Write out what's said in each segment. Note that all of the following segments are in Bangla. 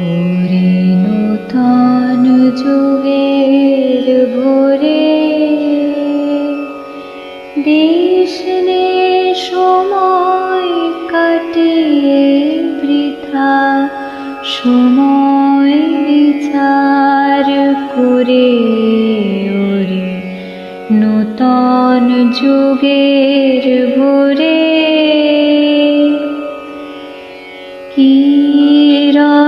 ওরে নূতন ভোরে দেশ সময় কাটিয়ে বৃথা, সময় বিচার করে ওরে নূতন যুগের ভোরে। কি রবে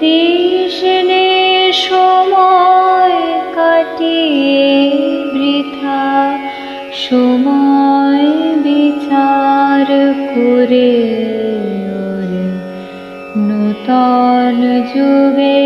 দেশনে সময় কাটিয়ে বৃথা সময় বিচার করে নূতন যুগে